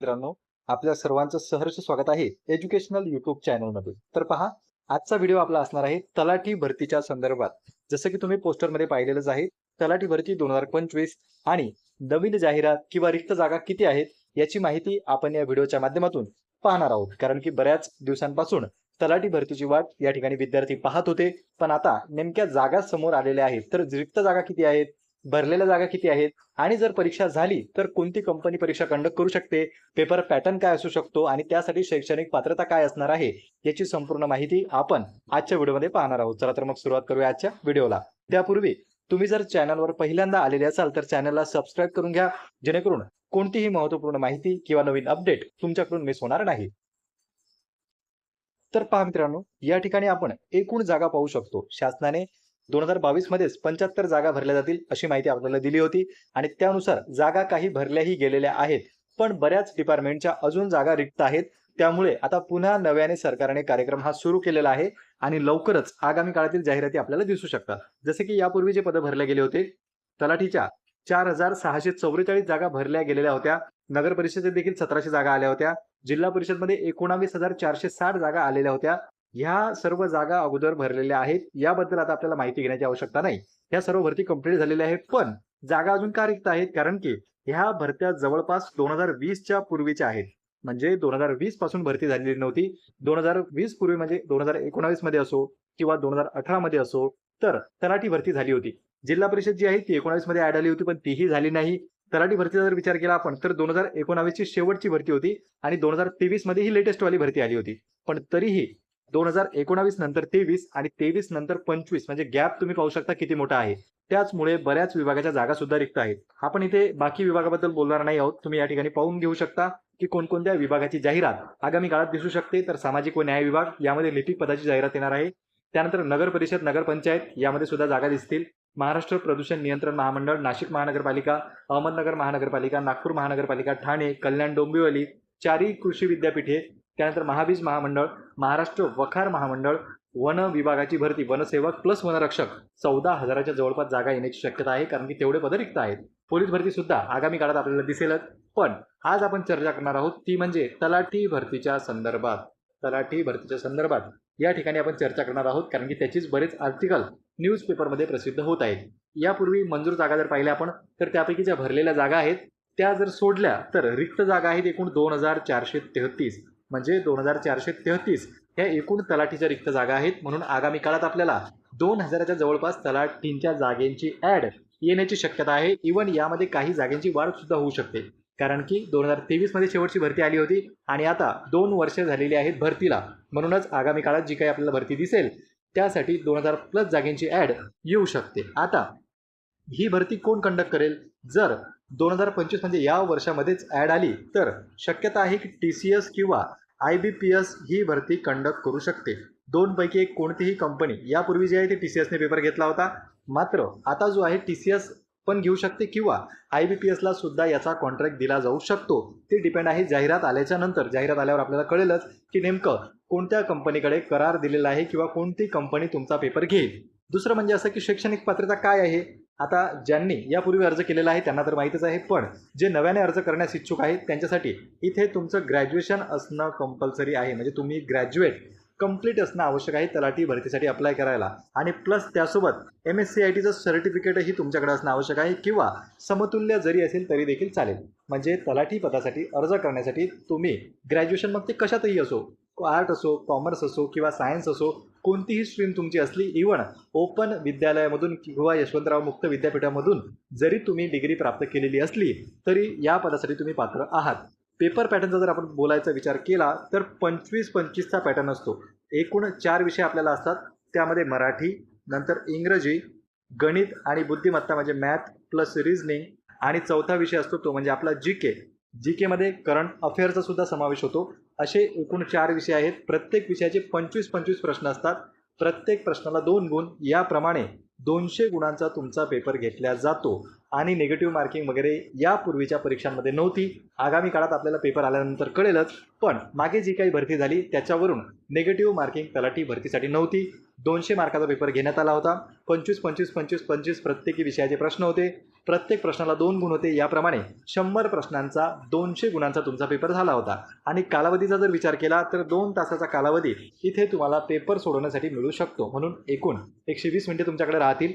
मित्रांनो आपल्या सर्वांचं सहर्ष स्वागत आहे एज्युकेशनल युट्यूब चॅनलमध्ये. तर पहा आजचा व्हिडिओ आपला असणार आहे तलाठी भरतीच्या संदर्भात. जसं की तुम्ही पोस्टरमध्ये पाहिलेलंच आहे तलाठी भरती दोन हजार पंचवीस आणि नवीन जाहिरात किंवा रिक्त जागा किती आहेत याची माहिती आपण या व्हिडिओच्या माध्यमातून पाहणार आहोत. कारण की बऱ्याच दिवसांपासून तलाठी भरतीची वाट या ठिकाणी विद्यार्थी पाहत होते. पण आता नेमक्या जागा समोर आलेल्या आहेत तर रिक्त जागा किती आहेत? भरलेल्या जागा किती आहेत? आणि जर परीक्षा झाली तर कोणती कंपनी परीक्षा कंडक्ट करू शकते? पेपर पॅटर्न काय असू शकतो? आणि त्यासाठी शैक्षणिक पात्रता काय असणार आहे? याची संपूर्ण माहिती आपण आजच्या व्हिडिओमध्ये पाहणार आहोत. चला तर मग सुरुवात करूया आजच्या व्हिडिओला. त्यापूर्वी तुम्ही जर चॅनलवर पहिल्यांदा आलेले असाल तर चॅनलला सबस्क्राईब करून घ्या. जेणेकरून कोणतीही महत्त्वपूर्ण माहिती किंवा नवीन अपडेट तुमच्याकडून मिस होणार नाही. तर पहा मित्रांनो या ठिकाणी आपण एकूण जागा पाहू शकतो. शासनाने दोन हजार बावीस मध्येच पंच्याहत्तर जागा भरल्या जातील अशी माहिती आपल्याला दिली होती. आणि त्यानुसार जागा काही भरल्याही गेलेल्या आहेत. पण बऱ्याच डिपार्टमेंटच्या अजून जागा रिक्त आहेत. त्यामुळे आता पुन्हा नव्याने सरकारने कार्यक्रम हा सुरू केलेला आहे. आणि लवकरच आगामी काळातील जाहिराती आपल्याला दिसू शकतात. जसे की यापूर्वी जे पद भरले गेले होते तलाठीच्या चार हजार सहाशे चौवेचाळीस जागा भरल्या गेलेल्या होत्या. नगर परिषदेत देखील सतराशे जागा आल्या होत्या. जिल्हा परिषदमध्ये एकोणावीस हजार चारशे साठ जागा आलेल्या होत्या. ह्या सर्व जागा अगोदर भरलेल्या आहेत. याबद्दल आता आपल्याला माहिती घेण्याची आवश्यकता नाही. ह्या सर्व भरती कंप्लीट झालेल्या आहेत. पण जागा अजून का रिक्त आहेत. कारण की ह्या भरत्या जवळपास दोन हजार वीसच्या पूर्वीच्या आहेत. म्हणजे दोन हजार वीसपासून भरती झालेली नव्हती. दोन हजार वीस पूर्वी म्हणजे दोन हजार एकोणावीसमध्ये असो किंवा दोन हजार अठरा मध्ये असो तर तलाठी भरती झाली होती. जिल्हा परिषद जी आहे ती एकोणावीसमध्ये ऍड आली होती पण तीही झाली नाही. तलाठी भरतीचा जर विचार केला आपण तर दोन हजार एकोणावीसची शेवटची भरती होती आणि दोन हजार तेवीसमध्ये ही लेटेस्ट वाली भरती आली होती. पण तरीही दोन हजार एकोणावीस नंतर तेवीस आणि तेवीस नंतर पंचवीस म्हणजे गॅप तुम्ही पाहू शकता किती मोठा आहे. त्याचमुळे बऱ्याच विभागाच्या जागा सुद्धा रिक्त आहेत. आपण इथे बाकी विभागाबद्दल बोलणार नाही आहोत. तुम्ही या ठिकाणी पाहून घेऊ शकता की कोणकोणत्या विभागाची जाहिरात आगामी काळात दिसू शकते. तर सामाजिक व न्याय विभाग यामध्ये लिपिक पदाची जाहिरात येणार आहे. त्यानंतर नगर परिषद नगरपंचायत यामध्ये सुद्धा जागा दिसतील. महाराष्ट्र प्रदूषण नियंत्रण महामंडळ नाशिक महानगरपालिका अहमदनगर महानगरपालिका नागपूर महानगरपालिका ठाणे कल्याण डोंबिवली चारी कृषी विद्यापीठे त्यानंतर महाबीज महामंडळ महाराष्ट्र वखार महामंडळ वन विभागाची भरती वनसेवक प्लस वनरक्षक. चौदा हजाराच्या जवळपास जागा येण्याची शक्यता आहे कारण की तेवढे पद रिक्त आहेत. पोलीस भरती सुद्धा आगामी काळात आपल्याला दिसेलच. पण आज आपण चर्चा करणार आहोत ती म्हणजे तलाठी भरतीच्या संदर्भात. तलाठी भरतीच्या संदर्भात या ठिकाणी आपण चर्चा करणार आहोत कारण की त्याचीच बरेच आर्टिकल न्यूजपेपरमध्ये प्रसिद्ध होत आहेत. यापूर्वी मंजूर जागा जर पाहिल्या आपण तर त्यापैकी ज्या भरलेल्या जागा आहेत त्या जर सोडल्या तर रिक्त जागा आहेत एकूण दोन हजार चारशे तेहतीस. म्हणजे दोन हजार चारशे तेहतीस ह्या एकूण तलाठीच्या रिक्त जागा आहेत. म्हणून आगामी काळात आपल्याला दोन हजाराच्या जवळपास तलाठींच्या जागेंची ऍड येण्याची शक्यता आहे. इवन यामध्ये काही जागेंची वाढ सुद्धा होऊ शकते. कारण की दोन हजार तेवीसमध्ये शेवटची भरती आली होती आणि आता दोन वर्ष झालेली आहेत भरतीला. म्हणूनच आगामी काळात जी काही आपल्याला भरती दिसेल त्यासाठी दोन हजार प्लस जागेंची ऍड येऊ शकते. आता ही भरती कोण कंडक्ट करेल? जर दोन हजार पंचवीस म्हणजे या वर्षामध्येच ॲड आली तर शक्यता आहे की टी सी एस किंवा आय बी पी एस ही भरती कंडक्ट करू शकते. दोनपैकी एक कोणतीही कंपनी यापूर्वी जी आहे ती टी सी एसने पेपर घेतला होता. मात्र आता जो आहे टी सी एस पण घेऊ शकते किंवा आय बी पी एसला सुद्धा याचा कॉन्ट्रॅक्ट दिला जाऊ शकतो. ते डिपेंड आहे जाहिरात आल्याच्यानंतर. जाहिरात आल्यावर आपल्याला कळेलच की नेमकं कोणत्या कंपनीकडे करार दिलेला आहे किंवा कोणती कंपनी तुमचा पेपर घेईल. दुसरं म्हणजे असं की शैक्षणिक पात्रता काय आहे? आता ज्यांनी यापूर्वी अर्ज केलेला आहे त्यांना तर माहीतच आहे पण जे नव्याने अर्ज करण्यास इच्छुक आहेत त्यांच्यासाठी इथे तुमचं ग्रॅज्युएशन असणं कंपल्सरी आहे. म्हणजे तुम्ही ग्रॅज्युएट कंप्लीट असणं आवश्यक आहे तलाठी भरतीसाठी अप्लाय करायला. आणि प्लस त्यासोबत एम एस सी आय टीचं सर्टिफिकेटही तुमच्याकडे असणं आवश्यक आहे किंवा समतुल्य जरी असेल तरी देखील चालेल. म्हणजे तलाठी पदासाठी अर्ज करण्यासाठी तुम्ही ग्रॅज्युएशन मग ते कशातही असो आर्ट असो कॉमर्स असो किंवा सायन्स असो कोणतीही स्ट्रीम तुमची असली इवन ओपन विद्यालयामधून किंवा यशवंतराव मुक्त विद्यापीठामधून जरी तुम्ही डिग्री प्राप्त केलेली असली तरी या पदासाठी तुम्ही पात्र आहात. पेपर पॅटर्नचा जर आपण बोलायचा विचार केला तर पंचवीस पंचवीसचा पॅटर्न असतो. एकूण चार विषय आपल्याला असतात. त्यामध्ये मराठी नंतर इंग्रजी गणित आणि बुद्धिमत्ता म्हणजे मॅथ प्लस रिझनिंग आणि चौथा विषय असतो तो म्हणजे आपला जी के जी केमध्ये करंट अफेअरचा सुद्धा समावेश होतो. असे एकूण चार विषय आहेत. प्रत्येक विषयाचे पंचवीस पंचवीस प्रश्न असतात. प्रत्येक प्रश्नाला दोन गुण. याप्रमाणे दोनशे गुणांचा तुमचा पेपर घेतला जातो. आणि निगेटिव्ह मार्किंग वगैरे यापूर्वीच्या परीक्षांमध्ये नव्हती. आगामी काळात आपल्याला पेपर आल्यानंतर कळेलच. पण मागे जी काही भरती झाली त्याच्यावरून निगेटिव्ह मार्किंग तलाठी भरतीसाठी नव्हती. दोनशे मार्काचा पेपर घेण्यात आला होता. पंचवीस पंचवीस पंचवीस पंचवीस प्रत्येकी विषयाचे प्रश्न होते. प्रत्येक प्रश्नाला दोन गुण होते. याप्रमाणे शंभर प्रश्नांचा दोनशे गुणांचा तुमचा पेपर झाला होता. आणि कालावधीचा जर विचार केला तर दोन तासाचा कालावधी इथे तुम्हाला पेपर सोडवण्यासाठी मिळू शकतो. म्हणून एकूण एकशे वीस मिनिटे तुमच्याकडे राहतील.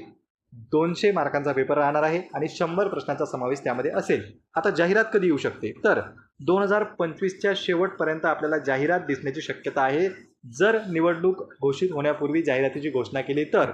दोनशे मार्कांचा पेपर राहणार आहे आणि शंभर प्रश्नांचा समावेश त्यामध्ये असेल. आता जाहिरात कधी येऊ शकते? तर दोन हजार पंचवीसच्या शेवटपर्यंत आपल्याला जाहिरात दिसण्याची शक्यता आहे. जर निवडणूक घोषित होण्यापूर्वी जाहिरातीची घोषणा केली तर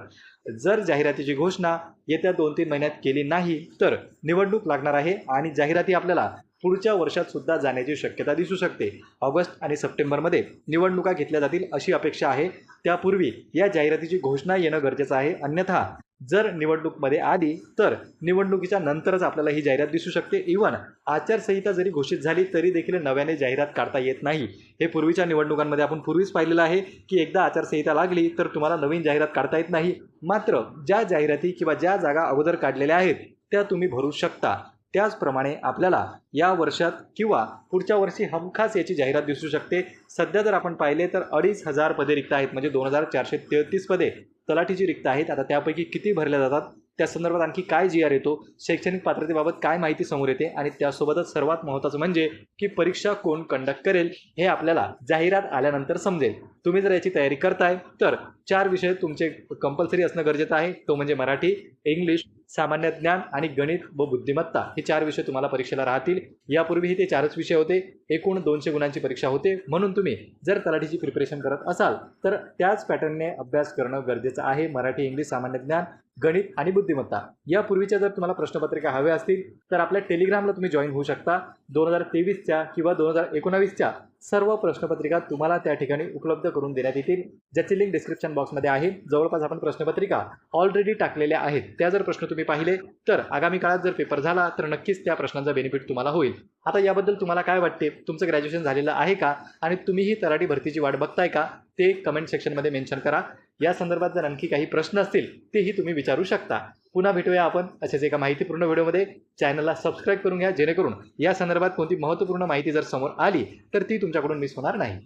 जर जाहिरातीची घोषणा येत्या दोन तीन महिन्यात केली नाही तर निवडणूक लागणार आहे आणि जाहिराती आपल्याला पुढच्या वर्षात सुद्धा जाण्याची शक्यता दिसू शकते. ऑगस्ट आणि सप्टेंबरमध्ये निवडणुका घेतल्या जातील अशी अपेक्षा आहे. त्यापूर्वी या जाहिरातीची घोषणा येणं गरजेचं आहे. अन्यथा जर निवडणूकमध्ये आली तर निवडणुकीच्या नंतरच आपल्याला ही जाहिरात दिसू शकते. इव्हन आचारसंहिता जरी घोषित झाली तरी देखील नव्याने जाहिरात काढता येत नाही. हे पूर्वीच्या निवडणुकांमध्ये आपण पूर्वीच पाहिलेलं आहे की एकदा आचारसंहिता लागली तर तुम्हाला नवीन जाहिरात काढता येत नाही. मात्र ज्या जाहिराती किंवा ज्या जागा अगोदर काढलेल्या आहेत त्या तुम्ही भरू शकता. त्याचप्रमाणे आपल्याला या वर्षात किंवा पुढच्या वर्षी हमखास याची जाहिरात दिसू शकते. सध्या जर आपण पाहिले तर अडीच हजार पदे रिक्त आहेत. म्हणजे दोन हजार चारशे तेहतीस पदे. तलाठीची रिक्त आहेत. आता त्यापैकी किती भरल्या जातात? त्या संदर्भात आणखी काय जी आर येतो? शैक्षणिक पात्रतेबाबत काय माहिती समोर येते? आणि त्यासोबतच सर्वात महत्त्वाचं म्हणजे की परीक्षा कोण कंडक्ट करेल हे आपल्याला जाहिरात आल्यानंतर समजेल. तुम्ही जर याची तयारी करताय तर चार विषय तुमचे कंपल्सरी असणं गरजेचं आहे. तो म्हणजे मराठी इंग्लिश सामान्य ज्ञान आणि गणित व बुद्धिमत्ता हे चार विषय तुम्हाला परीक्षेला राहतील. यापूर्वीही ते चारच विषय होते. एकूण दोनशे गुणांची परीक्षा होते. म्हणून तुम्ही जर तलाठीची प्रिपरेशन करत असाल तर त्याच पॅटर्नने अभ्यास करणं गरजेचं आहे. मराठी इंग्लिश सामान्य ज्ञान गणित आणि बुद्धिमत्ता यापूर्वीच्या जर तुम्हाला प्रश्नपत्रिका हव्या असतील तर आपल्या टेलिग्रामला तुम्ही जॉईन होऊ शकता. दोन हजार तेवीसच्या किंवा दोन हजार एकोणावीसच्या सर्व प्रश्नपत्रिका तुम्हाला त्या ठिकाणी उपलब्ध करून देण्यात येतील. ज्याची लिंक डिस्क्रिप्शन बॉक्समध्ये आहे. जवळपास आपण प्रश्नपत्रिका ऑलरेडी टाकलेल्या आहेत. त्या जर प्रश्न तुम्ही पाहिले तर आगामी काळात जर पेपर झाला तर नक्कीच त्या प्रश्नांचा बेनिफिट तुम्हाला होईल. आता याबद्दल तुम्हाला काय वाटते? तुमचं ग्रॅज्युएशन झालेलं आहे का? आणि तुम्हीही तराठी भरतीची वाट बघताय का? ते कमेंट सेक्शनमध्ये मेन्शन करा. या संदर्भात जर आणखी काही प्रश्न असतील तेही तुम्ही विचारू शकता. पुन्हा भेटूया आपण. असेच एका माहितीपूर्ण व्हिडिओमध्ये. चॅनलला सबस्क्राईब करून घ्या जेणेकरून या संदर्भात कोणती महत्त्वपूर्ण माहिती जर समोर आली तर ती तुमच्याकडून मिस होणार नाही.